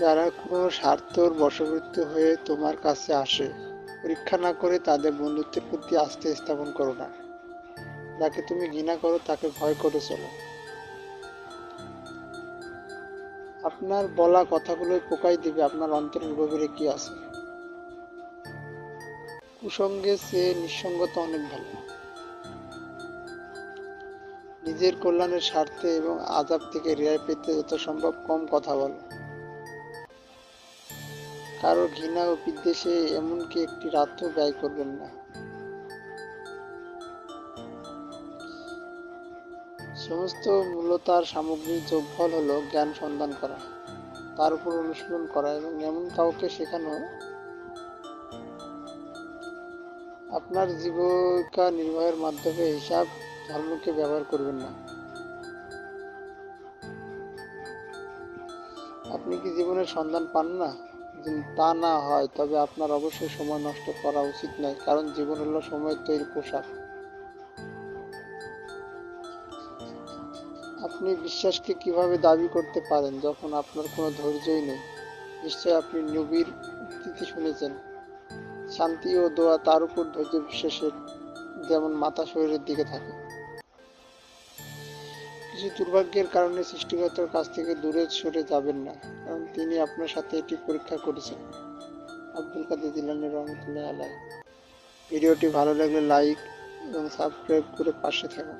যারা কোনো স্বার্থর বশবর্তী হয়ে তোমার কাছে আসে, পরীক্ষা না করে তাদের বন্ধুত্বের প্রতি আস্থা স্থাপন করো না। যাকে তুমি ঘৃণা করো, তাকে ভয় করে চলো। আপনার বলা কথাগুলোই পোকাই দিবে, আপনার অন্তরের গভীরে কি আছে? কুসঙ্গে সে নিঃসঙ্গতা অনেক ভালো। নিজের কল্যাণের স্বার্থে এবং আজাব থেকে রেহাই পেতে যত সম্ভব কম কথা বলো। কারও ঘৃণা ও বিদ্বেষে এমনকি একটি রাতও ব্যয় করবেন না। সমস্ত মূলতার সামগ্রিক যোগফল হলো জ্ঞান সন্ধান করা, তার উপর অনুশীলন করা এবং এমন কাউকে শেখানো আপনার জীবিকা নির্বাহের মাধ্যমে হিসাব ধর্মকে ব্যবহার করবেন না। আপনি কি জীবনের সন্ধান পান না? যদি তা না হয়, তবে আপনার অবশ্যই সময় নষ্ট করা উচিত নয়, কারণ জীবন হলো সময়ের তৈরি পোশাক। আপনি বিশ্বাসকে কীভাবে দাবি করতে পারেন যখন আপনার কোনো ধৈর্যই নেই? নিশ্চয় আপনি নবীর উক্তিটি শুনেছেন, শান্তি ও দোয়া তার উপর ধৈর্য বিশ্বাসের যেমন মাথা শরীরের দিকে থাকে। কিছু দুর্ভাগ্যের কারণে সৃষ্টিকর্তার কাছ থেকে দূরে সরে যাবেন না, কারণ তিনি আপনার সাথে এটি পরীক্ষা করেছেন। আব্দুল কাদের জিলানি রহমতুল্লাহ আলাই ভিডিওটি ভালো লাগলে লাইক এবং সাবস্ক্রাইব করে পাশে থাকুন।